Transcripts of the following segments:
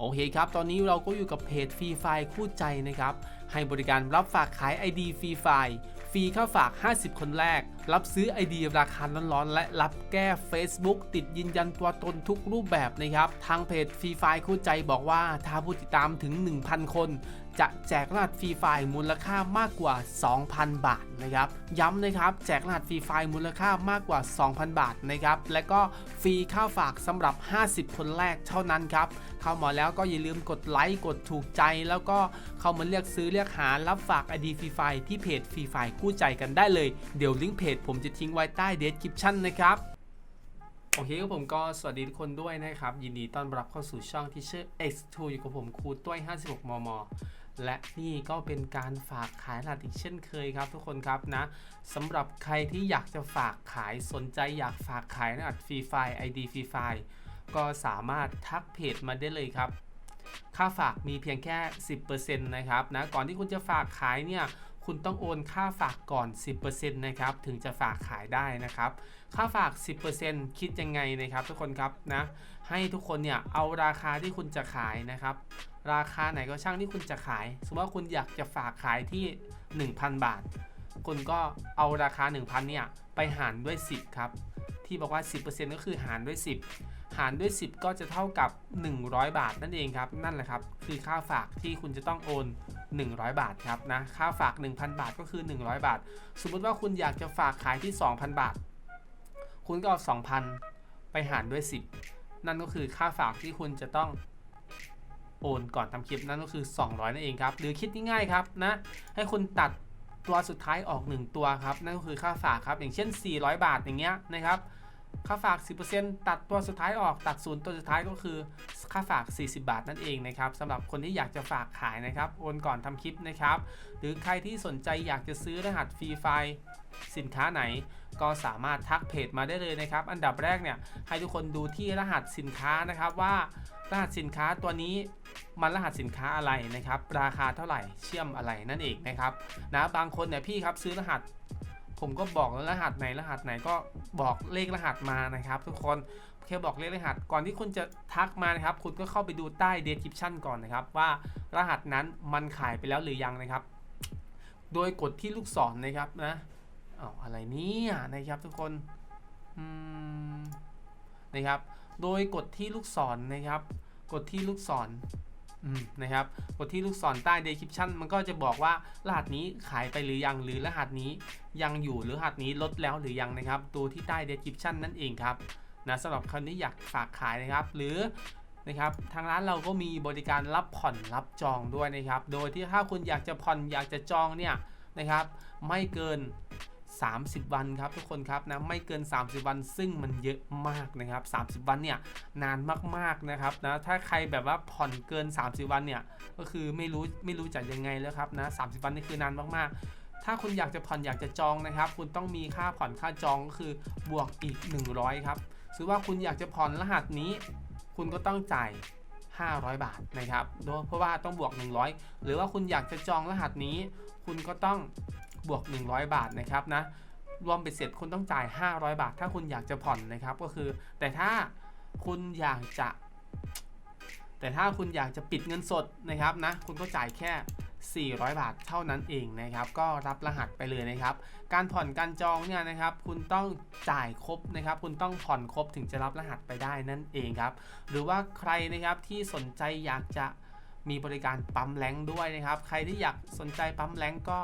โอเคครับ ตอนนี้เราก็อยู่กับเพจฟรีไฟคู่ใจนะครับ ให้บริการรับฝากขาย ID ฟรีไฟฟรีค่าฝาก 50 คนแรก รับซื้อ ID ราคาร้อนๆ และรับแก้ Facebook ติดยืนยันตัวตนทุกรูปแบบนะครับ ทางเพจฟรีไฟคู่ใจบอกว่าถ้าผู้ติดตามถึง 1,000 คน จะแจกรหัสฟรีไฟล์มูลค่ามากกว่า 2,000 บาทนะครับย้ำนะครับแจกรหัสฟรีไฟล์มูลค่ามากกว่า 2,000 บาทนะครับและก็ฟรีค่าฝากสำหรับ 50 คนแรกเท่านั้นครับเข้ามาแล้วก็อย่าลืมกดไลค์กดถูกใจ แล้วก็เข้ามาเลือกซื้อเลือกหารับฝาก ID ฟรีไฟล์ที่เพจฟรีไฟล์คู่ใจกันได้เลยเดี๋ยวลิงก์เพจผมจะทิ้งไว้ใต้เดสคริปชั่นนะครับโอเคครับผมก็สวัสดีทุกคนด้วยนะครับ ยินดีต้อนรับเข้าสู่ช่อง Teacher X2 อยู่กับผมครูต้วย 56 มม และนี่ก็เป็นการฝากขายรหัสอีกเช่นเคยครับ ทุกคนครับนะสำหรับใครที่อยากจะฝากขายสนใจอยากฝากขายรหัสฟรีไฟล์ ID ฟรีไฟล์ก็สามารถทักเพจมาได้เลยครับค่าฝากมีเพียงแค่ 10%นะครับนะก่อนที่คุณจะฝากขายเนี่ยคุณต้องโอนค่าฝากก่อน 10%นะครับถึงจะฝากขายได้นะครับค่าฝาก 10%คิดยังไงนะครับ ทุกคนครับนะให้ทุกคนเนี่ยเอาราคาที่คุณจะขายนะครับ ราคาไหนก็ช่างที่คุณจะขาย สมมติว่าคุณอยากจะฝากขายที่ 1,000 บาท คุณก็เอาราคา 1,000 เนี่ย ไปหารด้วย 10 ครับ ที่บอกว่า 10%ก็คือหารด้วย 10 หารด้วย 10 ก็จะเท่ากับ 100 บาทนั่นเองครับ นั่นแหละครับ คือค่าฝากที่คุณจะต้องโอน 100 บาทครับนะ ค่าฝาก 1,000 บาทก็คือ 100 บาท สมมติว่าคุณอยากจะฝากขายที่ 2,000 บาท คุณก็เอา 2,000 ไปหารด้วย 10 นั่นก็คือค่าฝากที่คุณจะต้อง โอนก่อนทำคลิปนั่นก็คือ 200 นั่นเองครับ หรือคิดง่ายๆครับนะ ให้คุณตัดตัวสุดท้ายออก 1 ตัวครับ นั่นก็คือค่าฝากครับ อย่างเช่น 400 บาทอย่างเงี้ยนะครับค่าฝาก 10%ตัดตัวสุดท้ายออกตัดศูนย์ตัวสุดท้ายก็คือค่าฝาก 40 บาทนั่นเองนะครับสำหรับคนที่อยากจะฝากขายนะครับโอนก่อนทำคลิปนะครับ หรือใครที่สนใจอยากจะซื้อรหัสฟรีไฟล์สินค้าไหน ก็สามารถทักเพจมาได้เลยนะครับ อันดับแรกเนี่ยให้ทุกคนดูที่รหัสสินค้านะครับว่ารหัสสินค้าตัวนี้มันรหัสสินค้าอะไรนะครับ ราคาเท่าไหร่เชื่อมอะไรนั่นเองนะครับนะบางคนเนี่ยพี่ครับซื้อรหัส ผมก็บอกแล้วรหัสไหนรหัสไหนก็บอกเลขรหัสมานะครับ ทุกคนแค่บอกเลขรหัส ก่อนที่คุณจะทักมานะครับ คุณก็เข้าไปดูใต้ description ก่อนนะครับ ว่ารหัสนั้นมันขายไปแล้วหรือยังนะครับ โดยกดที่ลูกศรนะครับนะ อ้าวอะไรเนี่ยนะครับทุกคนนะครับ โดยกดที่ลูกศรนะครับ กดที่ลูกศรนะครับ กดที่ลูกศรใต้ description มันก็จะบอกว่ารหัสนี้ขายไปหรือยัง หรือรหัสนี้ยังอยู่ หรือรหัสนี้ลดแล้วหรือยังนะครับดูที่ใต้ description นั่นเองครับ นะสำหรับคนที่อยากฝากขายนะครับ หรือนะครับ ทางร้านเราก็มีบริการรับผ่อนรับจองด้วยนะครับ โดยที่ถ้าคุณอยากจะผ่อนอยากจะจองเนี่ยนะครับ ไม่เกิน 30 วันครับทุกคนครับนะไม่เกิน 30 วันซึ่งมันเยอะมากนะครับ 30 วันเนี่ยนานมากๆนะครับนะถ้าใครแบบว่าผ่อนเกิน 30 วันเนี่ยก็คือไม่รู้ไม่รู้จะยังไงแล้วครับนะ30 วันนี่คือนานมากๆถ้าคุณอยากจะผ่อนอยากจะจองนะครับ คุณต้องมีค่าผ่อนค่าจองก็คือบวกอีก 100 ครับถือว่าคุณอยากจะผ่อนรหัสนี้ คุณก็ต้องจ่าย 500 บาทนะครับโดยเพราะว่าต้องบวก 100 หรือว่าคุณอยากจะจองรหัสนี้ คุณก็ต้อง บวก 100 บาทนะครับนะรวมเป็นเสร็จคุณต้องจ่าย 500 บาท ถ้าคุณอยากจะผ่อนนะครับก็คือ แต่ถ้าคุณอยากจะ แต่ถ้าคุณอยากจะปิดเงินสดนะครับนะคุณก็จ่ายแค่ 400 บาทเท่านั้นเองนะครับ ก็รับรหัสไปเลยนะครับ การผ่อนการจองเนี่ยนะครับ คุณต้องจ่ายครบนะครับ คุณต้องผ่อนครบถึงจะรับรหัสไปได้นั่นเองครับ หรือว่าใครนะครับที่สนใจอยากจะมีบริการปั๊มแรงด้วยนะครับ ใครที่อยากสนใจปั๊มแรงก็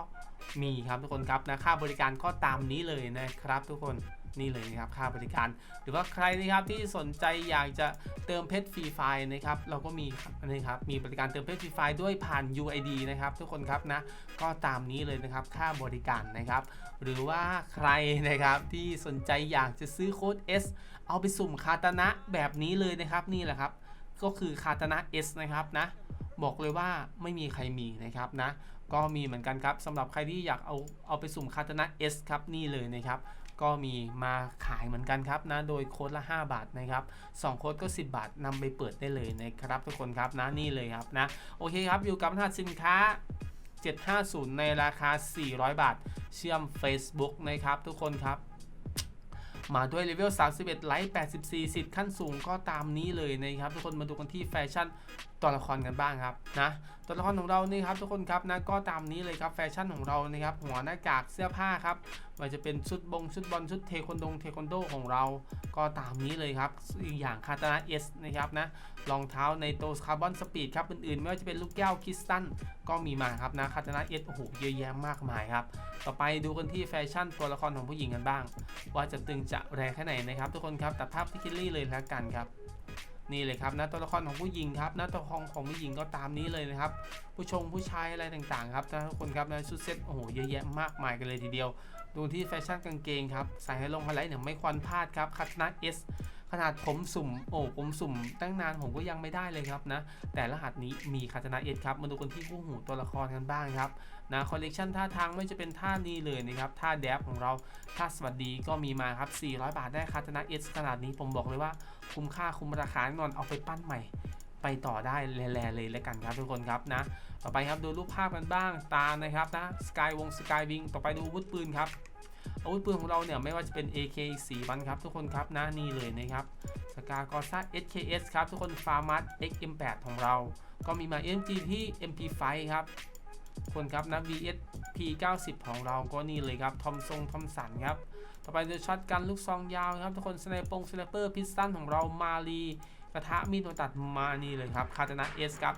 มีครับทุกคนครับนะค่าบริการก็ตามนี้เลยนะครับ ทุกคนนี่เลยนะครับค่าบริการ หรือว่าใครนะครับที่สนใจอยากจะเติมเพชรฟรีไฟล์นะครับเราก็มีนะครับมีบริการเติมเพชรฟรีไฟล์ด้วยผ่าน UID นะครับทุกคนครับนะก็ตามนี้เลยนะครับค่าบริการนะครับ หรือว่าใครนะครับที่สนใจอยากจะซื้อโค้ด S เอาไปสุ่มคาตานะแบบนี้เลยนะครับนี่แหละครับ ก็คือคาตานะ S นะครับนะบอกเลยว่าไม่มีใครมีนะครับนะ ก็มีเหมือนกันครับสำหรับใครที่อยากเอาเอาไปสุ่มคาตานะ S ครับนี่เลยนะครับ ก็มีมาขายเหมือนกันครับนะโดยโค้ดละ 5 บาทนะครับ2โค้ดก็ 10 บาทนำไปเปิดได้เลยนะครับทุกคนครับนะนี่เลยครับนะโอเคครับอยู่กับรหัสสินค้า 750 ในราคา 400 บาท เชื่อม Facebook นะครับทุกคนครับมาด้วยเลเวล 31 ไลท์ 84 สิทธิ์ขั้นสูงก็ตามนี้เลยนะครับ ทุกคนมาดูกันที่แฟชั่น ตัวละครกันบ้างครับนะตัวละครของเรานี่ครับทุกคนครับนะก็ตามนี้เลยครับแฟชั่นของเรานะครับหัวหน้ากากเสื้อผ้าครับไมันจะเป็นชุดบงชุดบอลชุดเทควันโดงเทควันโดของเรา ก็ตามนี้เลยครับอีกอย่างคาตานาเอสนะครับนะรองเท้าในโตสคาร์บอนสปีดครับอื่นๆ ไม่ว่าจะเป็นลูกแก้วคริสตัลก็มีมาครับนะคาตานาเอสโอ้โหเยอะแยะมากมายครับต่อไปดูกันที่แฟชั่นตัวละครของผู้หญิงกันบ้าง ว่าจะตึงจะแรงแค่ไหนนะครับ ทุกคนครับตัดภาพที่คิลลี่เลยแล้วกันครับ นี่เลยครับนะตัวละครของผู้หญิงครับนะตัวละครของผู้หญิงก็ตามนี้เลยนะครับ ผู้ชงผู้ชายอะไรต่างๆครับนะทุกคนครับนะชุดเซ็ตโอ้โหเยอะแยะมากมายกันเลยทีเดียว ดูที่แฟชั่นกางเกงครับใส่ให้ลงไฮไลท์เนี่ยไม่ควรพลาดครับคัตนาเอสขนาดผมสุ่มโอ้ผมสุ่มตั้งนานผมก็ยังไม่ได้เลยครับนะ แต่รหัสนี้มีคาตนาเอสครับมาดูกันที่คู่หูตัวละครกันบ้างครับ นะคอลเลกชันท่าทางไม่จะเป็นท่านี้เลยนะครับท่าแดบของเราท่าสวัสดีก็มีมาครับ 400 บาทได้คาตนาเอสขนาดนี้ผมบอกเลยว่าคุ้มค่าคุ้มราคาแน่นอนเอาไปปั้นใหม่ไปต่อได้แลๆเลยแล้วกันครับทุกคนครับนะ ต่อไปครับดูรูปภาพกันบ้างตานะครับนะสกายวงสกายวิงต่อไปดูอาวุธปืนครับอาวุธปืนของเราเนี่ยไม่ว่าจะเป็น AK อีก4วันครับทุกคนครับนะนี่เลยนะครับสกากอซ่า SKS ครับทุกคนฟาร์มัส XM8 ของเรา ก็มีมา MG ที่ MP5 ครับ คนครับนะ VS P90 ของเราก็นี่เลยครับ ทอมทรงทอมสันครับ ต่อไปดูช็อตกันลูกซองยาวครับ ทุกคนสไนปงสไนเปอร์พิสตันของเรามาลีกระทะมีดโดนตัดมานี่เลยครับ คาตานะเอสครับ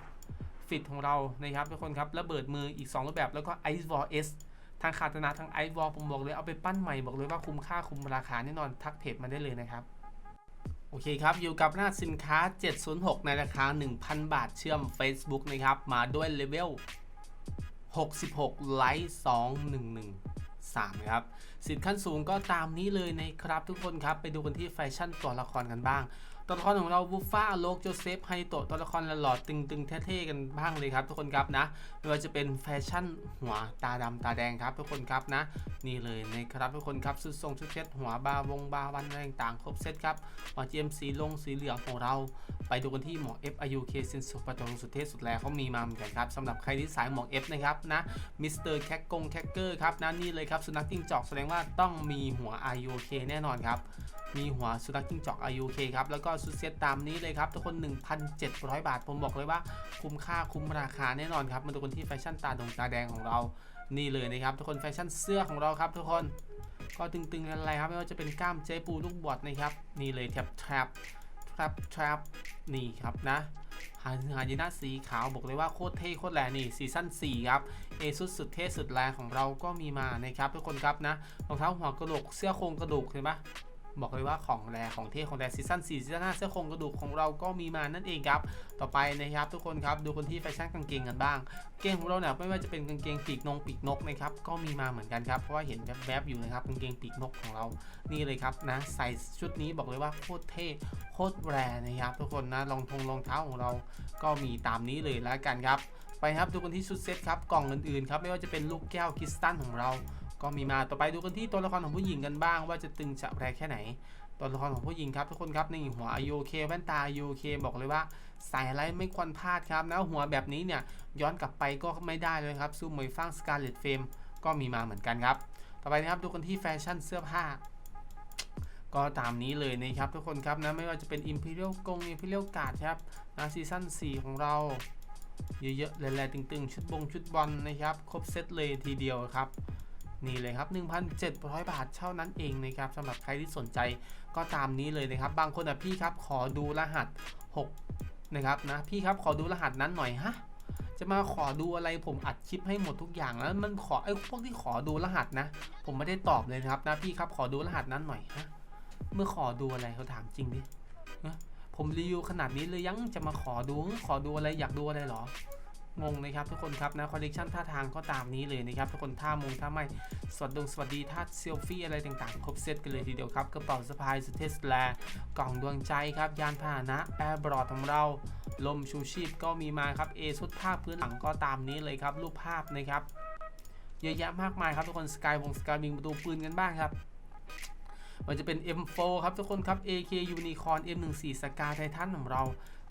ฟิตของเรานะครับทุกคนครับระเบิดมืออีก 2 รูปแบบแล้วก็ไอซ์วอลเอสทางคาตานะทางไอซ์วอลผมบอกเลยเอาไปปั้นใหม่บอกเลยว่าคุ้มค่าคุ้มราคาแน่นอนทักเพจมาได้เลยนะครับโอเคครับ อยู่กับหน้าสินค้า 706 ในราคา 1,000 บาทเชื่อม Facebook นะครับ มาด้วยเลเวล 66ไลท์211 3ครับสิทธิ์ขั้นสูงก็ตามนี้เลยนะครับทุกคนครับ ไปดูกันที่แฟชั่นตัวละครกันบ้าง ตัวละครของเราบูฟ่าโลกโจเซฟไฮโตะตัวละครหล่อๆตึงๆเท่ๆกันบ้างเลยครับทุกคนครับนะไม่ว่าจะเป็นแฟชั่นหัวตาดำตาแดงครับทุกคนครับนะ นี่เลยนะครับทุกคนครับชุดทรงชุดเซ็ตหัวบาวงบาวันอะไรต่างๆครบเซตครับหัวเจมสีลงสีเหลืองของเรา ไปดูกันที่หมอ F I U K ซินสุปตรงสุดเทพสุดแลเขามีมาเหมือนกันครับสำหรับใครที่สายหมอ F นะครับนะมิสเตอร์แคกกงแคกเกอร์ครับนะนี่เลยครับสุนัขจิ้งจอกแสดงว่าต้องมีหัว I U K แน่นอนครับ มีหัวสุนัขจิ้งจอก I U K ครับ แล้วก็ชุดเซตตามนี้เลยครับ ทุกคน 1,700 บาท ผมบอกเลยว่าคุ้มค่าคุ้มราคาแน่นอนครับมาดูกันที่แฟชั่นตาดงตาแดงของเรา นี่เลยนะครับ ทุกคนแฟชั่นเสื้อของเราครับ ทุกคนก็ตึงๆอะไรครับ ไม่ว่าจะเป็นกล้ามเจปูลูกบอดนะครับ นี่เลยแท็บแทรปแทรปแทรปนี่ครับนะหาหายีน่าสีขาวบอกเลยว่าโคตรเท่โคตรแรงนี่ซีซั่น4ครับเอสุดสุดเท่สุดแรงของเราก็มีมานะครับทุกคนครับนะรองเท้าหัวกระโหลกเสื้อโครงกระดูกเห็นปะ บอกเลยว่าของแรของเท่ของแรซีซั่น4ซีซั่น5เสื้อคงกระดูกของเราก็มีมานั่นเองครับ ต่อไปนะครับทุกคนครับดูคนที่แฟชั่นกางเกงกันบ้างเกงของเราเนี่ยไม่ว่าจะเป็นกางเกงปีกนงปีกนกนะครับก็มีมาเหมือนกันครับเพราะว่าเห็นแวบๆอยู่นะครับกางเกงปีกนกของเรานี่เลยครับนะใส่ชุดนี้บอกเลยว่าโคตรเท่โคตรแรนะครับทุกคนนะรองทงรองเท้าของเราก็มีตามนี้เลยแล้วกันครับไปครับดูกันที่ชุดเซ็ตครับกล่องอื่นๆครับไม่ว่าจะเป็นลูกแก้วคริสตัลของเรา ก็มีมาต่อไปดูกันที่ตัวละครของผู้หญิงกันบ้างว่าจะตึงจะแรงแค่ไหนตัวละครของผู้หญิงครับทุกคนครับนี่หัว IOK แว่นตา IOK บอกเลยว่าใส่อะไรไม่ควรพลาดครับแล้วหัวแบบนี้เนี่ยย้อนกลับไปก็ไม่ได้เลยครับซูมวยฟังสการ์เล็ตเฟมก็มีมาเหมือนกันครับ ต่อไปนะครับดูกันที่แฟชั่นเสื้อผ้า ก็ตามนี้เลยนะครับทุกคนครับนะไม่ว่าจะเป็น Imperial กง Imperial Guard ครับนะซีซั่น4 ของเรา เยอะๆแรงๆตึงๆ ชุดบงชุดบอลนะครับ ครบเซตเลยทีเดียวครับ นี่เลยครับ 1,700 บาทเท่านั้นเองนะครับสำหรับใครที่สนใจก็ตามนี้เลยนะครับ บางคนอะพี่ครับขอดูรหัส 6 นะครับนะพี่ครับขอดูรหัสนั้นหน่อยฮะจะมาขอดูอะไรผมอัดคลิปให้หมดทุกอย่างแล้วมันขอไอ้พวกที่ขอดูรหัสนะ ผมไม่ได้ตอบเลยนะครับนะพี่ครับขอดูรหัสนั้นหน่อยฮะเมื่อขอดูอะไรเขาถามจริงดิผมรีวิวขนาดนี้เลยยังจะมาขอดูขอดูอะไรอยากดูอะไรเหรอ งงนะครับทุกคนครับนะคอลเลกชันท่าทางก็ตามนี้เลยนะครับทุกคนท่ามงท่าไม่สวัสดีสวัสดีท่าเซลฟี่อะไรต่างๆ ครบเซตกันเลยทีเดียวครับกระเป๋าสะพายสเทสแลกล่องดวงใจครับยานพาหนะแอร์บรอดของเราลมชูชีพก็มีมาครับเอชุดภาพพื้นหลังก็ตามนี้เลยครับรูปภาพนะครับเยอะแยะมากมายครับทุกคนสกายวงสกายบิงประตูปืนกันบ้างครับมันจะเป็น M4 ครับทุกคนครับ AK Unicorn M14 สกาไททันของเรา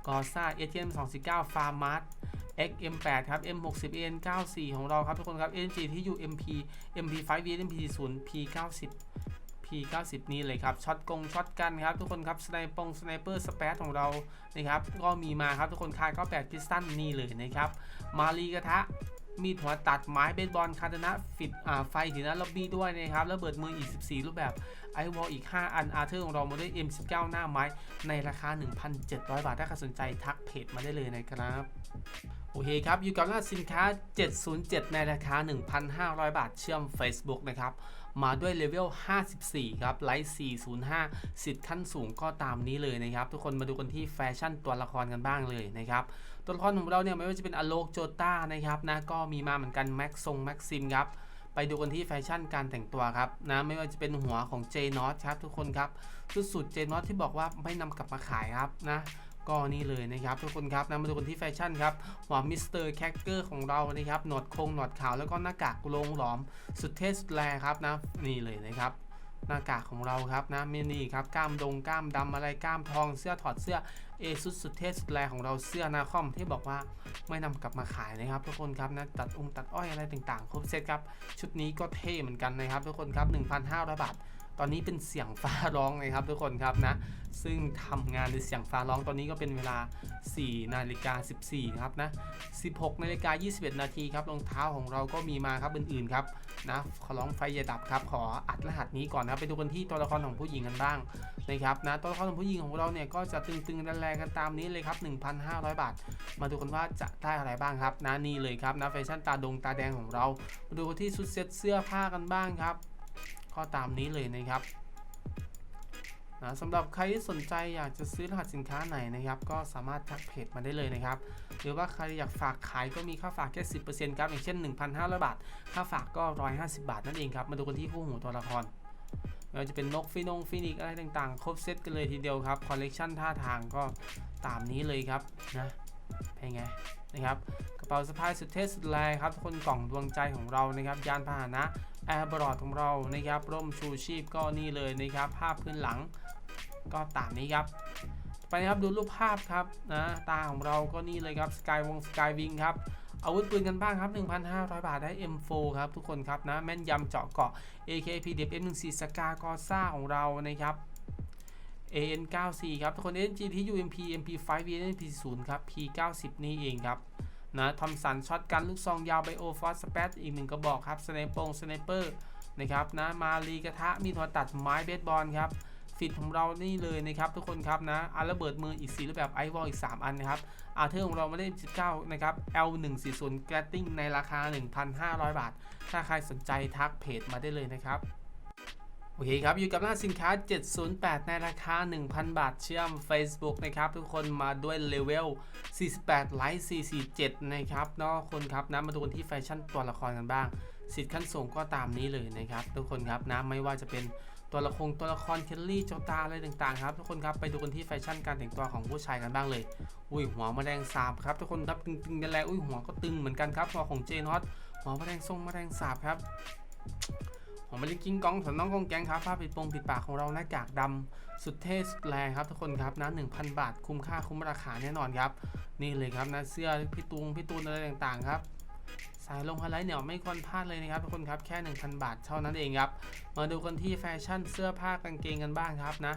กอซ่า STM 249 f a r m a r t XM8 ครับ M60 AN94 ของเราครับทุกคนครับ NG ที่อยู่ MP MP5 VMP0 P90 P90 นี่เลยครับช็อตกงช็อตกันครับ ทุกคนครับสไนปงสไนเปอร์สเปซของเรานะครับก็มีมาครับทุกคนคายก็8พิสตันนี่เลยนะครับมารีกระทะมีดหัวตัดไม้เบสบอลคาตนะฟิตอ่าไฟถีนะล็อบบี้ด้วยนะครับระเบิดมืออีก 14 รูปแบบ ไอวอลอีก 5 อันอาร์เธอร์ของเรามาด้วย M19 หน้าไม้ ในราคา 1,700 บาท ถ้าใครสนใจทักเพจมาได้เลยนะครับ โอเคครับ อยู่กับหน้าสินค้า 707 ในราคา 1,500 บาท เชื่อม Facebook นะครับมาด้วยเลเวล 54 ครับ ไลท์ 405 สิทธิ์ขั้นสูงก็ตามนี้เลยนะครับ ทุกคนมาดูกันที่แฟชั่นตัวละครกันบ้างเลยนะครับ ตัวละครของเราเนี่ยไม่ว่าจะเป็นอโลกโจต้านะครับนะ ก็มีมาเหมือนกัน แม็กซงแม็กซิมครับ ไปดูกันที่แฟชั่นการแต่งตัวครับนะไม่ว่าจะเป็นหัวของเจนอตครับทุกคนครับสุดสุดเจนอตที่บอกว่าไม่นำกลับมาขายครับนะก็นี่เลยนะครับทุกคนครับนะมาดูกันที่แฟชั่นครับหัวมิสเตอร์แคคเกอร์ของเรานะครับหนวดโคงหนวดขาวแล้วก็หน้ากากโลงหลอมสุดเท่สุดแรครับนะนี่เลยนะครับหน้ากากของเราครับนะมินี่ครับกล้ามดงกล้ามดำอะไรกล้ามทองเสื้อถอดเสื้อ เอซุดสุดเท่สุดแรของเราเสื้อนาคอมที่บอกว่าไม่นำกลับมาขายนะครับ ทุกคนครับนะตัดองค์ตัดอ้อยอะไรต่างๆ ครบเซตครับ ชุดนี้ก็เท่เหมือนกันนะครับ ทุกคนครับ 1,500 บาท ตอนนี้เป็นเสียงฟ้าร้องนะครับทุกคนครับนะ ซึ่งทำงานในเสียงฟ้าร้องตอนนี้ก็เป็นเวลา 4 นาฬิกา 14 ครับนะ 16 นาฬิกา 21 นาทีครับรองเท้าของเราก็มีมาครับอื่นๆครับนะขอร้องไฟอย่าดับครับ ขออัดรหัสนี้ก่อนนะครับไปดูกันที่ตัวละครของผู้หญิงกันบ้างนะครับนะตัวละครของผู้หญิงของเราเนี่ยก็จะตึงๆแรงๆกันตามนี้เลยครับ 1,500 บาท มาดูกันว่าจะได้อะไรบ้างครับนะนี่เลยครับนะแฟชั่นตาดงตาแดงของเรา มาดูกันที่ชุดเซ็ตเสื้อผ้ากันบ้างครับ ก็ตามนี้เลยนะครับนะสำหรับใครที่สนใจอยากจะซื้อรหัสสินค้าไหนนะครับ ก็สามารถทักเพจมาได้เลยนะครับ หรือว่าใครอยากฝากขายก็มีค่าฝากแค่ 10%ครับอย่างเช่น 1,500 บาท ค่าฝากก็ 150 บาทนั่นเองครับ มาดูกันที่คู่หูตัวละครไม่ว่าจะเป็นนกฟินงฟินิกอะไรต่างๆ ครบเซตกันเลยทีเดียวครับ คอลเลกชันท่าทางก็ตามนี้เลยครับนะเป็นไงนะครับ กระเป๋าสะพายสุดเท่สุดแรงครับทุกคนกล่องดวงใจของเรานะครับ ยานพาหนะ แอร์บรอดของเรานะครับร่มชูชีพก็นี่เลยนะครับ ภาพพื้นหลังก็ตามนี้ครับไปนะครับดูรูปภาพครับนะตาของเราก็นี่เลยครับสกายวงสกายวิงครับอาวุธปืนกันบ้างครับ 1,500 บาทได้ M4 ครับ ทุกคนครับนะแม่นยำเจาะเกาะ AKP d f M14 สกากอซ่าของเรานะครับ AN94 ครับ ทุกคน NGT UMP MP5 VNP0 ครับ P90 นี่เองครับ นะทอมสันช็อตกันลูกซองยาวไบโอฟอสสเปซอีกหนึ่งกระบอกครับสไนปงสไนเปอร์นะครับนะมารีกระทะมีดหัวตัดไม้เบสบอลครับฟิตของเรานี่เลยนะครับทุกคนครับนะอาระเบิดมืออีก4รูปแบบไอวอลอีก 3 อันนะครับอาเธอร์ของเราไม่ได้19นะครับ L140 g r a t t i n g ในราคา 1,500 บาท ถ้าใครสนใจทักเพจมาได้เลยนะครับ โอเคครับ อยู่กับหน้าสินค้า 708 ในราคา 1,000 บาทเชื่อม Facebook นะครับ ทุกคนมาด้วยเลเวล 48 ไลท์ 447 นะครับเนาะคนครับนะมาดูกันที่แฟชั่นตัวละครกันบ้าง สิทธิ์ขั้นสูงก็ตามนี้เลยนะครับ ทุกคนครับนะไม่ว่าจะเป็นตัวละครตัวละครเคลลี่โจตาอะไรต่างๆครับ ทุกคนครับไปดูกันที่แฟชั่นการแต่งตัวของผู้ชายกันบ้างเลย อุ้ยหัวแมลงสาบครับ ทุกคนครับตึงๆกันแล้วอุ้ยหัวก็ตึงเหมือนกันครับหัวของเจนฮอตหัวแมลงทรงแมลงสาบครับ ผมไม่ได้กิ้งกองสำน้องกองแกงครับผ้าปิดปงปิดปากของเราหน้ากากดำสุดเท่สุดแรงครับทุกคนครับนะ1,000 บาทคุ้มค่าคุ้มราคาแน่นอนครับ นี่เลยครับนะเสื้อพี่ตุงพี่ตูนอะไรต่างๆครับสายลงไฮไลท์เนี่ยไม่ควรพลาดเลยนะครับทุกคนครับแค่ 1,000 บาทเท่านั้นเองครับ มาดูกันที่แฟชั่นเสื้อผ้ากางเกงกันบ้างครับนะ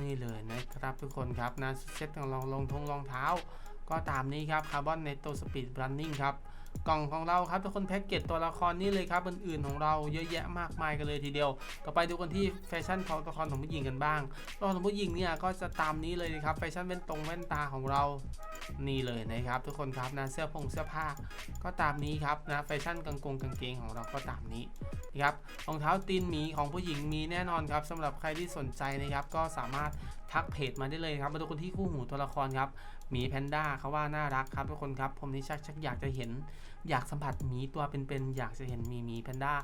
นี่เลยนะครับทุกคนครับนะเซ็ตของรองรองทงรองเท้า ก็ตามนี้ครับคาร์บอนเนตโตสปีดรันนิ่งครับ กล่องของเราครับทุกคนแพ็กเกจตัวละครนี่เลยครับอื่นๆของเราเยอะแยะมากมายกันเลยทีเดียวก็ไปดูกันที่แฟชั่นของตัวละครของผู้หญิงกันบ้างตัวละครของผู้หญิงเนี่ยก็จะตามนี้เลยนะครับแฟชั่นแว่นตรงแว่นตาของเรานี่เลยนะครับ ทุกคนครับนะเสื้อผงเสื้อผ้าก็ตามนี้ครับนะแฟชั่นกางกงกางเกงของเราก็ตามนี้นะครับรองเท้าตีนหมีของผู้หญิงมีแน่นอนครับสำหรับใครที่สนใจนะครับก็สามารถ ทักเพจมาได้เลยครับ มาดูกันที่คู่หูตัวละครครับหมีแพนด้าเขาว่าน่ารักครับทุกคนครับ ผมนี่ชักชักอยากจะเห็น อยากสัมผัสหมีตัวเป็นๆอยากจะเห็นหมีหมีแพนด้า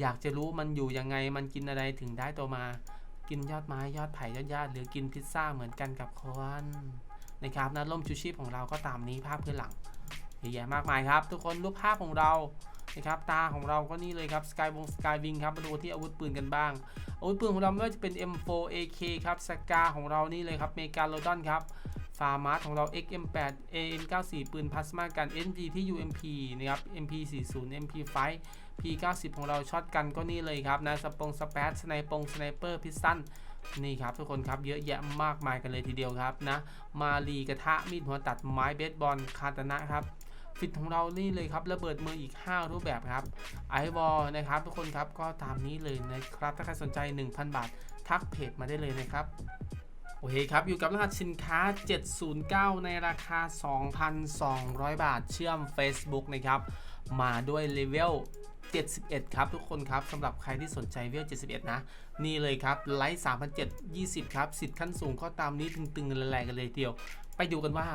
อยากจะรู้มันอยู่ยังไงมันกินอะไรถึงได้ตัวมา กินยอดไม้ยอดไผ่ยอดหญ้าหรือกินพิซซ่าเหมือนกันกับคนนะครับนะร่มชูชีพของเราก็ตามนี้ภาพพื้นหลังเยอะแยะมากมายครับ ทุกคนรูปภาพของเรา นะครับตาของเราก็นี่เลยครับสกายวงสกายวิงครับมาดูที่อาวุธปืนกันบ้าง อาวุธปืนของเราไม่ว่าจะเป็น M4 AK ครับสกาของเรานี่เลยครับเมกาโลดอนครับฟาร์มาของเรา XM8 AM94 ปืนพลาสมากัน NG ที่ UMP นะครับ MP40 MP5 P90 ของเราช็อตกันก็นี่เลยครับนะสปงสเปซสไนปงสไนเปอร์พิสตันนี่ครับทุกคนครับเยอะแยะมากมายกันเลยทีเดียวครับนะมาลีกระทะมีดหัวตัดไม้เบสบอลคาตนะครับ ฟิตของเรานี่เลยครับระเบิดมืออีก 5 รูปแบบครับไอวอลนะครับ ทุกคนครับก็ตามนี้เลยนะครับ ถ้าใครสนใจ 1,000 บาท ทักเพจมาได้เลยนะครับโอเคครับ อยู่กับรหัสสินค้า 709 ในราคา 2,200 บาท เชื่อม Facebook นะครับ มาด้วยเลเวล 71 ครับ ทุกคนครับสำหรับใครที่สนใจเลเวล 71 นะ นี่เลยครับ ไลท์3,720 ครับ สิทธิ์ขั้นสูงข้อตามนี้ตึงๆแรงๆกันเลยเดียว ไปดูกันว่า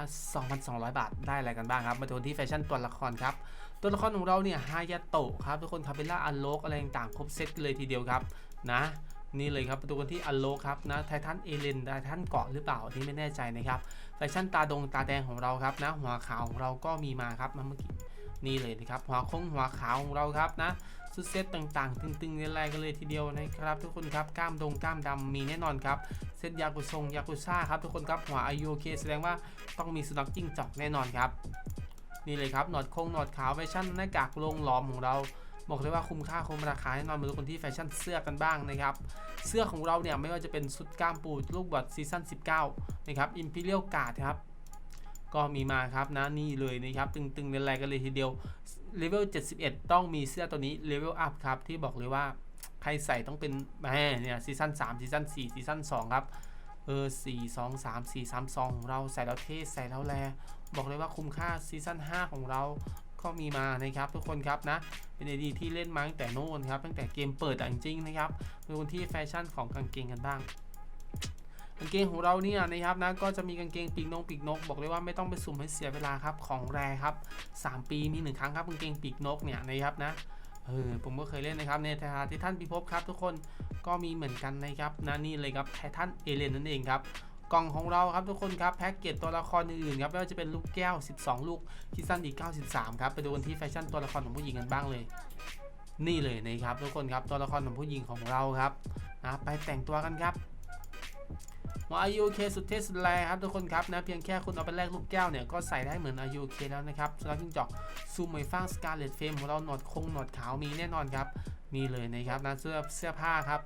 2,200 บาทได้อะไรกันบ้างครับ มาดูที่แฟชั่นตัวละครครับ ตัวละครของเราเนี่ยฮายาโตะครับทุกคนคาเบล่าอันโลกอะไรต่างๆครบเซตเลยทีเดียวครับนะนี่เลยครับมาดูกันที่อันโลครับนะไททันเอเลนไททันเกาะหรือเปล่านี่ไม่แน่ใจนะครับแฟชั่นตาดงตาแดงของเราครับนะหัวขาวของเราก็มีมาครับเมื่อกี้ นี่เลยนะครับหัวคงหัวขาวของเราครับนะชุดเซตต่างๆ ตึงๆแรงๆกันเลยทีเดียวนะครับทุกคนครับกล้ามดงกล้ามดำมีแน่นอนครับเซตยากุซงยากุซ่าครับทุกคนครับหัวอายุโอเคแสดงว่าต้องมีสุนัขจิ้งจอกแน่นอนครับนี่เลยครับหนวดคงหนวดขาวแฟชั่นหน้ากากลงหลอมของเราบอกเลยว่าคุ้มค่าคุ้มราคาแน่นอนมาดูคนที่แฟชั่นเสื้อกันบ้างนะครับ เสื้อของเราเนี่ยไม่ว่าจะเป็นชุดกล้ามปูลูกบอลซีซั่น19 นะครับอิมพีเรียลกาดครับ ก็มีมาครับนะนี่เลยนะครับ ตึงๆในแรงกันเลยทีเดียวเลเวล71 ต้องมีเสื้อตัวนี้เลเวลอัพครับที่บอกเลยว่าใครใส่ต้องเป็นแหมเนี่ยซีซั่น3ซีซั่น4ซีซั่น2ครับเออ4 2 3 4 3 2ของเราใส่แล้วเท่ใส่แล้วแล บอกเลยว่าคุ้มค่าซีซั่น5ของเราก็มีมานะครับ ทุกคนครับนะ เป็นไอดีที่เล่นมาตั้งแต่โน่นครับ ตั้งแต่เกมเปิดแต่จริงๆนะครับดูที่แฟชั่นของกางเกงกันบ้าง กางเกงของเราเนี่ยนะครับนะก็จะมีกางเกงปีกนกปีกนก บอกเลยว่าไม่ต้องไปสุ่มให้เสียเวลาครับของแรครับ 3 ปีมีหนึ่งครั้งครับกางเกงปีกนกเนี่ยนะครับนะเออผมก็เคยเล่นนะครับในไททันที่ท่านพิภพครับ ทุกคนก็มีเหมือนกันนะครับนะนี่เลยครับไททันเอเลนนั่นเองครับกล่องของเราครับทุกคนครับแพ็กเกจตัวละครอื่นๆครับไม่ว่าจะเป็นลูกแก้ว 12 ลูกคิดสั้นอีก93 ครับไปดูกันที่แฟชั่นตัวละครของผู้หญิงกันบ้างเลย นี่เลยนะครับทุกคนครับตัวละครของผู้หญิงของเราครับนะไปแต่งตัวกันครับ หัวอายุเคสุดเทสุดแรงครับทุกคนครับนะเพียงแค่คุณเอาไปแลกลูกแก้วเนี่ยก็ใส่ได้เหมือนอายุเคแล้วนะครับสำหรับจิ้งจอกซูมไมฟ้างสกาเลตเฟมของเราหนวดคงหนวดขาวมีแน่นอนครับนี่เลยนะครับนะเสื้อเสื้อผ้าครับ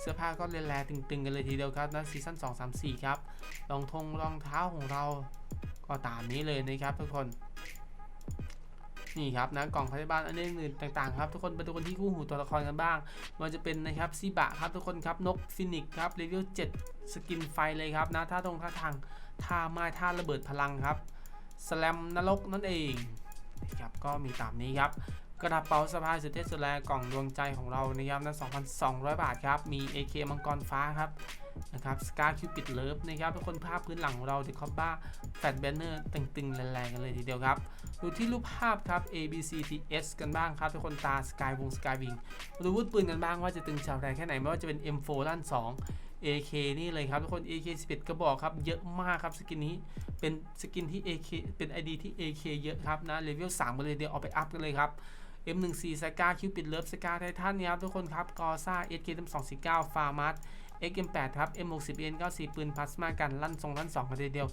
เสื้อผ้าก็เรนแลตึงๆกันเลยทีเดียวครับนะซีซั่น2 3 4 ครับรองทงรองเท้าของเราก็ตามนี้เลยนะครับทุกคน นี่ครับนะกล่องพยาบาลอันอื่นต่างๆครับทุกคนไปดูกันที่คู่หูตัวละครกันบ้างมันจะเป็นนะครับซีบะครับทุกคนครับนกฟินิกครับเลเวล7สกินไฟเลยครับนะท่าตรงท่าทางท่าไม้ท่าระเบิดพลังครับสแลมนรกนั่นเองนะครับก็มีตามนี้ครับกระเป๋าสะพายสุดเทสุดแรงกล่องดวงใจของเรานะครับนะ2,200 บาทครับ มี AK มังกรฟ้าครับนะครับสกาคิวปิดเลิฟนะครับทุกคนภาพพื้นหลังของเราเดคอปบ้าแฟลตแบนเนอร์ตึงๆแรงๆกันเลยทีเดียวครับ ดูที่รูปภาพครับ A B C T S กันบ้างครับ ทุกคนตาสกายวงสกายวิงดูวุธปืนกันบ้างว่าจะตึงชาวแรงแค่ไหน ไม่ว่าจะเป็น M4 ด้าน 2 AK นี่เลยครับทุกคน AK 11กระบอกครับ เยอะมากครับสกินนี้เป็นสกินที่ AK เป็น ID ที่ AK เยอะครับนะเลเวล3กันเลยเดี๋ยวเอาไปอัพกันเลยครับ M14 สกาคิวปิดเลิฟสกาไททันนี่ครับทุกคนครับกอซ่า SK 249ฟาร์มัส XM8 ครับ M60 N94 ปืนพลาสมากันลั่นทรงลั่น2กันเลยเดียว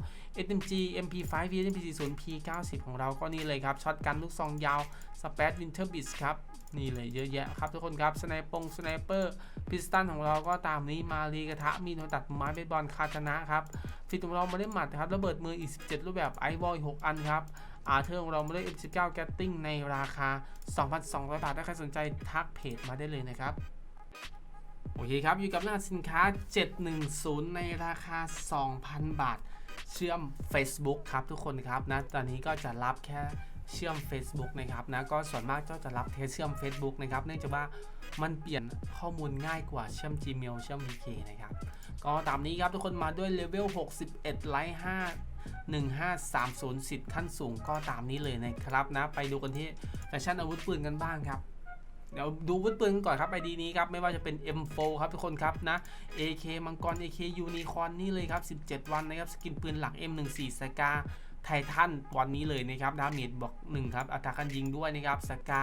SMG MP5 VMP40 P90 ของเราก็นี่เลยครับช็อตกันลูกซองยาวสเปซวินเทอร์บิสครับนี่เลยเยอะแยะครับทุกคนครับสไนปงสไนเปอร์พิสตันของเราก็ตามนี้มารีกระทะมีนตัดไม้เบสบอลคาตนะครับฟิตของเราไม่ได้หมัดครับระเบิดมืออีก 17 รูปแบบไอวอล6อันครับอาเธอร์ของเราไม่ได้ M19 แกตติ้งในราคา 2,200 บาทถ้าใครสนใจทักเพจมาได้เลยนะครับ โอเคครับ อยู่กับหน้าสินค้า 710 ในราคา 2,000 บาท เชื่อม Facebook ครับทุกคนครับนะ ตอนนี้ก็จะรับแค่เชื่อม Facebook นะครับนะ ก็ส่วนมากก็จะรับเทสเชื่อม Facebook นะครับ เนื่องจากว่ามันเปลี่ยนข้อมูลง่ายกว่าเชื่อม Gmail เชื่อม VK นะครับ ก็ตามนี้ครับทุกคนมาด้วยเลเวล 61 ไลท์5 1530 สิทธิ์ขั้นสูงก็ตามนี้เลยนะครับนะ ไปดูกันที่แฟชั่นอาวุธปืนกันบ้างครับ เดี๋ยวดูวุธปืนกันก่อนครับไอดีนี้ครับไม่ว่าจะเป็น M4 ครับทุกคนครับนะ AK มังกร AK Unicorn นี่เลยครับ 17 วันนะครับสกินปืนหลัก M14 สกาไททันวันนี้เลยนะครับดาเมจบอก1ครับอัตราการยิงด้วยนะครับสกา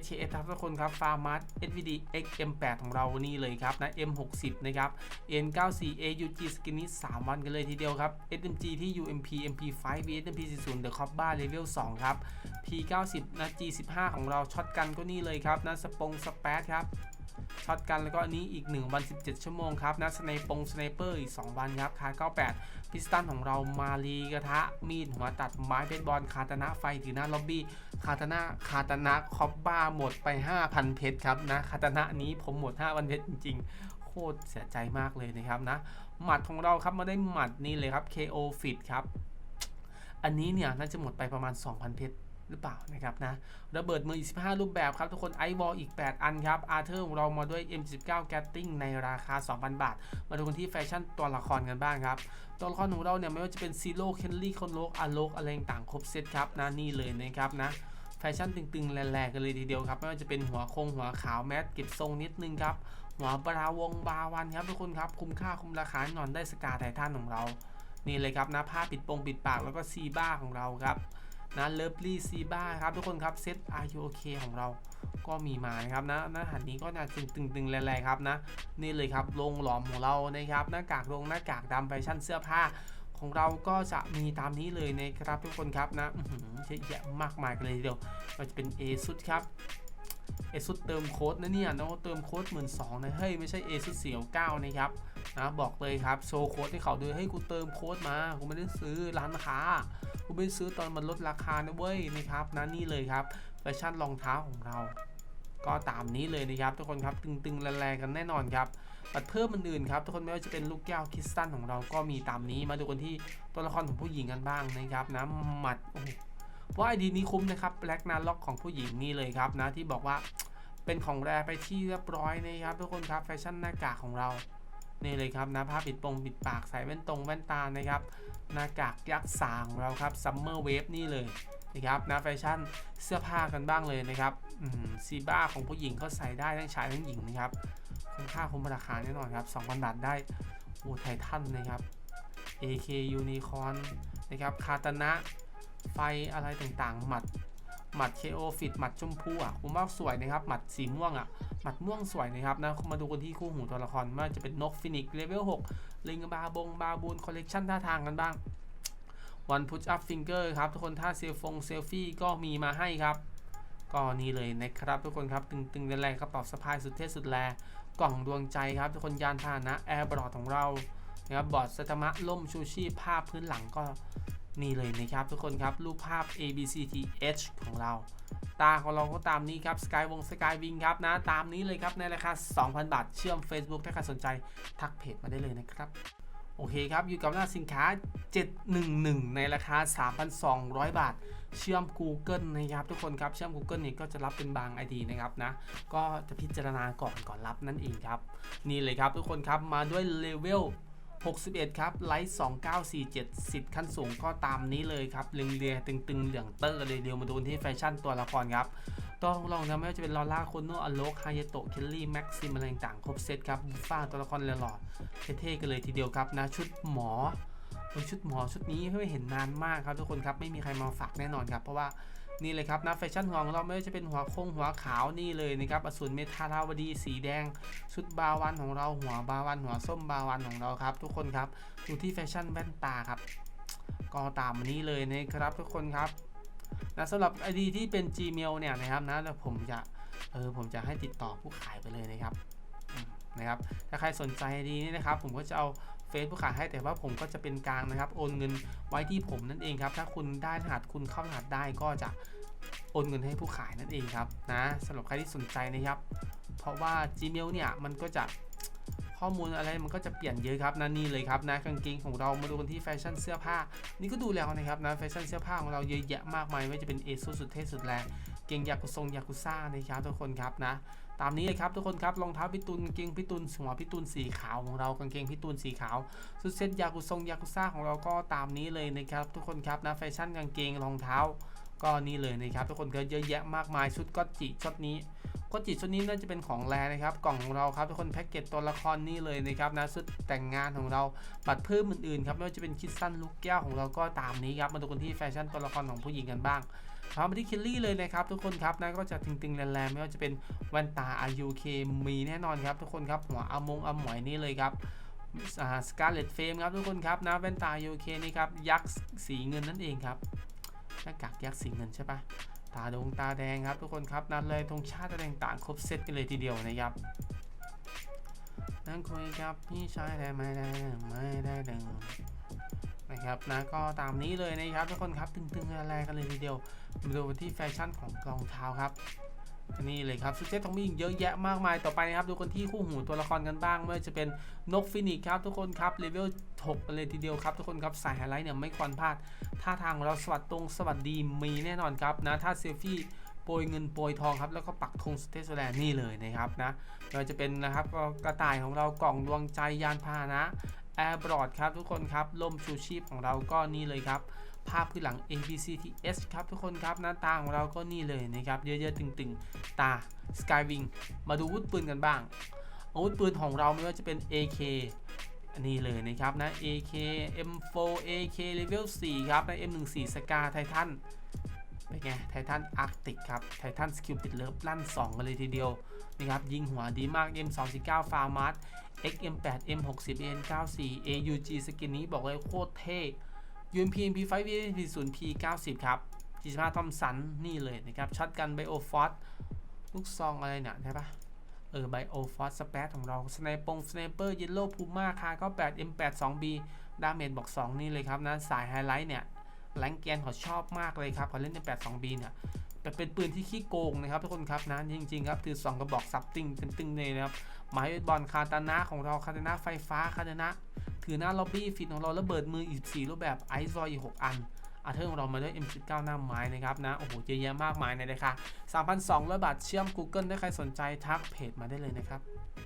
HKS ครับทุกคนครับ Farmat SVD XM8 ของเรานี่เลยครับนะ M60 นะครับ N94 AUG Skin นี้3วันกันเลยทีเดียวครับ SMG ที่ UMP MP5 VSMP 40 The Cobra Level 2 ครับ P90 นะ G15 ของเราช็อตกันก็นี่เลยครับนะสปงสเปซครับช็อตกันแล้วก็อันนี้อีก 1 วัน 17 ชั่วโมงครับนะสไนปงสไนเปอร์อีก 2 วันครับคา98 พิสตันของเรามาลีกระทะ มีดหัวตัดไม้เบสบอลคาตานะไฟถือหน้าล็อบบี้คาตานะคาตานะคอบบ้าหมดไป 5,000 เพชรครับนะคาตานะนี้ผมหมด 5,000 เพชรจริงๆ โคตรเสียใจมากเลยนะครับนะ หมัดของเราครับมาได้หมัดนี่เลยครับ KO Fit ครับ อันนี้เนี่ยน่าจะหมดไปประมาณ 2,000 เพชร หรือเปล่านะครับนะระเบิดมือ25รูปแบบครับทุกคนไอวอลอีก 8 อันครับอาร์เธอร์ของเรามาด้วย M19 แกตติ้งในราคา 2,000 บาท มาดูกันที่แฟชั่นตัวละครกันบ้างครับตัวละครของเราเนี่ยไม่ว่าจะเป็นซีโร่เคนลี่คอนโลกอาโลกอะไรต่างครบเซตครับนะนี่เลยนะครับนะแฟชั่นตึงๆแรงๆกันเลยทีเดียวครับไม่ว่าจะเป็นหัวคงหัวขาวแมสเก็บทรงนิดนึงครับหัวบราวงบาวันครับทุกคนครับคุ้มค่าคุ้มราคาแน่นอนได้สกาไททันของเรา นี่เลยครับนะผ้าปิดปงปิดปากแล้วก็ซีบ้าของเราครับ นะเลิฟลี่ซีบ้าครับทุกคนครับเซต r u o k ของเราก็มีมานะครับนะหน้าหันนี้ก็น่าตึงตึงตึงๆแรงๆครับนะ นี่เลยครับลงหลอมของเรานะครับหน้ากากลงหน้ากากดำแฟชั่นเสื้อผ้าของเราก็จะมีตามนี้เลยนะครับทุกคนครับนะเยอะแยะมากมายกันเลยทีเดียวก็จะเป็น A สุดครับเอซุดเติมโค้ดนะเนี่ยนะเติมโค้ดหมื่นสองนะเฮ้ยไม่ใช่เอซุดเสียวเก้านะครับนะบอกเลยครับโชว์โค้ดให้เขาดูเฮ้ยกูเติมโค้ดมากูไม่ได้ซื้อร้านค้า กูไม่ได้ซื้อตอนมันลดราคานะเว้ยนะครับนะนี่เลยครับแฟชั่นรองเท้าของเรา ก็ตามนี้เลยนะครับ ทุกคนครับตึงๆแรงๆกันแน่นอนครับบัตรเพิ่มอื่นๆครับทุกคนไม่ว่าจะเป็นลูกแก้วคิสตัลของเราก็มีตามนี้มาดูกันที่ตัวละครของผู้หญิงกันบ้างนะครับนะหมัดโอ้โหเพราะไอดีนี้คุ้มนะครับแบล็กนาล็อกของผู้หญิงนี่เลยครับนะที่บอกว่าเป็นของแรไปที่เรียบร้อยนะครับทุกคนครับแฟชั่นหน้ากากของเรา นี่เลยครับนะผ้าปิดปงปิดปากใส่แว่นตรงแว่นตานะครับหน้ากากยักษ์สางของเราครับซัมเมอร์เวฟนี่เลยนะครับนะแฟชั่นเสื้อผ้ากันบ้างเลยนะครับซีบ้าของผู้หญิงก็ใส่ได้ทั้งชายทั้งหญิงนะครับคุ้มค่าคุ้มราคาแน่นอนครับ2,000บาทได้โอ้ไททันนะครับ AK Unicorn นะครับคาตานะไฟอะไรต่างๆ หมัด หมัด KO Fit หมัดชมพูอะผมว่าสวยนะครับหมัดสีม่วงอะหมัดม่วงสวยนะครับนะมาดูกันที่คู่หูตัวละครม่ว่าจะเป็นนกฟินิกเลเวล6ลิงบาบงบาบูนคอลเลกชันท่าทางกันบ้างวันพุชอัพฟิงเกอร์ครับทุกคนท่าเซลฟงเซลฟี่ก็มีมาให้ครับก็นี่เลยนะครับทุกคนครับตึงๆแรงๆกระเป๋าสะพายสุดเท่สุดแลกล่องดวงใจครับทุกคนยานพาหนะแอร์บอร์ดของเรานะครับบอร์ดสตมะล่มชูชีพภาพพื้นหลังก็ นี่เลยนะครับทุกคนครับ รูปภาพ A B C T H ของเรา ตาของเราก็ตามนี้ครับ Sky วง Sky Wing ครับนะ ตามนี้เลยครับ ในราคา 2,000 บาท เชื่อม Facebook ถ้าใครสนใจทักเพจมาได้เลยนะครับโอเคครับ อยู่กับหน้าสินค้า 711 ในราคา 3,200 บาท เชื่อม Google นะครับ ทุกคนครับ เชื่อม Google นี่ก็จะรับเป็นบาง ID นะครับนะ ก็จะพิจารณาก่อนก่อนรับนั่นเองครับ นี่เลยครับทุกคนครับ มาด้วยเลเวล 61 ครับไลท์2947 สิทธิ์ขั้นสูงก็ตามนี้เลยครับเรียงเรียงตึงๆ เหลืองเตอร์เลยเดียวมาดูที่แฟชั่นตัวละครครับต้องลองนะไม่ว่าจะเป็นลอร่าโคโนอโลกฮายโตะเคลลี่แม็กซิมอะไรต่างครบเซตครับบูฟ้าตัวละครหล่อเท่ๆกันเลยทีเดียวครับนะชุดหมอชุดหมอชุดนี้ไม่เห็นนานมากครับทุกคนครับไม่มีใครมาฝากแน่นอนครับเพราะว่า นี่เลยครับนะแฟชั่นของเราไม่ว่าจะเป็นหัวโคงหัวขาวนี่เลยนะครับอสูรเมทาราวดีสีแดง ชุดบาวันของเราหัวบาวันหัวส้มบาวันของเราครับ ทุกคนครับดูที่แฟชั่นแว่นตาครับก็ตามนี้เลยนะครับทุกคนครับนะสำหรับ ID ที่เป็น Gmail เนี่ยนะครับนะแล้วผมจะเออผมจะให้ติดต่อผู้ขายไปเลยนะครับนะครับถ้าใครสนใจ ID นี้นะครับ ผมก็จะเอา เฟซผู้ขายให้แต่ว่าผมก็จะเป็นกลางนะครับ โอนเงินไว้ที่ผมนั่นเองครับ ถ้าคุณได้รหัสคุณเข้ารหัสได้ก็จะโอนเงินให้ผู้ขายนั่นเองครับนะสำหรับใครที่สนใจนะครับ เพราะว่า Gmail เนี่ยมันก็จะข้อมูลอะไรมันก็จะเปลี่ยนเยอะครับนะนี่เลยครับนะกางเกงของเรามาดูกันที่แฟชั่นเสื้อผ้า นี่ก็ดูแล้วนะครับนะแฟชั่นเสื้อผ้าของเราเยอะแยะมากมายไม่ว่าจะเป็นเอซุสุดเท่สุดแรงเกงยากุทรงยากุซ่านะครับทุกคนครับนะ ตามนี้เลยครับทุกคนครับรองเท้าพี่ตุนกางเกงพี่ตุนหัวพี่ตุนสีขาวของเรากางเกงพี่ตุนสีขาวชุดเซ็ตยากุทรงยากุซ่าของเราก็ตามนี้เลยนะครับทุกคนครับนะแฟชั่นกางเกงรองเท้าก็นี่เลยนะครับทุกคนก็เยอะแยะมากมายชุดก็จิชุดนี้ก็จิชุดนี้น่าจะเป็นของแรนะครับกล่องของเราครับทุกคนแพ็กเกจตัวละครนี่เลยนะครับนะชุดแต่งงานของเราบัตรเพิ่มอื่นๆครับไม่ว่าจะเป็นคิดสั้นลูกแก้วของเราก็ตามนี้ครับมาดูกันที่แฟชั่นตัวละครของผู้หญิงกันบ้าง พามาที่คิลลี่เลยนะครับทุกคนครับนะก็จะตึงๆแรงๆไม่ว่าจะเป็นแว่นตา RUK มีแน่นอนครับทุกคนครับหัวอมงอมหมอยนี่เลยครับสกาเลตเฟมครับทุกคนครับนะแว่นตา RUK นี่ครับยักษ์สีเงินนั่นเองครับหน้ากากยักษ์สีเงินใช่ปะตาดงตาแดงครับทุกคนครับนั่นเลยธงชาติอะไรต่างครบเซตกันเลยทีเดียวนะครับนั่งคุยกับพี่ชายได้ไหมได้ไม่ได้ดิน นะครับนะก็ตามนี้เลยนะครับทุกคนครับตึงๆแรงๆกันเลยทีเดียวมาดูที่แฟชั่นของรองเท้าครับนี่เลยครับชุดเซ็ตต้องมีอีกเยอะแยะมากมายต่อไปนะครับดูกันที่คู่หูตัวละครกันบ้างไม่ว่าจะเป็นนกฟินิกครับทุกคนครับเลเวล6กันเลยทีเดียวครับทุกคนครับสายไฮไลท์เนี่ยไม่ควรพลาดท่าทางของเราสวัสดตรงสวัสดีมีแน่นอนครับนะถ้าเซลฟี่โปรยเงินโปรยทองครับแล้วก็ปักธงสเตสแลนนี่เลยนะครับนะไม่ว่าจะเป็นนะครับก็กระต่ายของเรากล่องดวงใจยานพาหนะ แอร์บรอดครับทุกคนครับล่มชูชีพของเราก็นี่เลยครับ ภาพพื้นหลัง ABCTS ครับทุกคนครับหน้าตาของเราก็นี่เลยนะครับเยอะๆตึงๆ ตา Skywing มาดูอาวุธปืนกันบ้างอาวุธปืนของเราไม่ว่าจะเป็น AK อันนี้เลยนะครับนะ AK M4 AK Level 4 ครับใน M14 สกาไททัน เป็นไงไททันอาร์กติกครับไททันสกิลปิดเลิฟลั่น2กันเลยทีเดียวนะครับยิงหัวดีมาก M249 ฟาร์มัส XM8 M60 N94 AUG สกินนี้บอกเลยโคตรเท่ UMP MP5 VP 0 P 90 ครับ45ทอมสันนี่เลยนะครับช็อตกันไบโอฟอสลูกซองอะไรเนี่ยใช่ปะเออไบโอฟอสสเปซของเราสไนปงสไนเปอร์เยลโล่พูม่าคาก็8 M8 2B ดาเมจบอก 2 นี่เลยครับนะ สายไฮไลท์เนี่ย แรงแกนเขาชอบมากเลยครับเขาเล่น M8 2B เนี่ยแต่เป็นปืนที่ขี้โกงนะครับทุกคนครับนะจริงๆครับคือ2กระบอกสับติงตึงเลยนะครับหมายบอลคาตานะของเราคาตานะไฟฟ้าคาตานะถือหน้าล็อบบี้ฟิตของเราระเบิดมืออีก4รูปแบบไอซ์ซอยอีก6อันอาเทอร์ของเรามาด้วย M19 หน้าไม้นะครับนะโอ้โหเยอะแยะมากมายในราคา3,200 บาทเชื่อม Google ถ้าใครสนใจทักเพจมาได้เลยนะครับ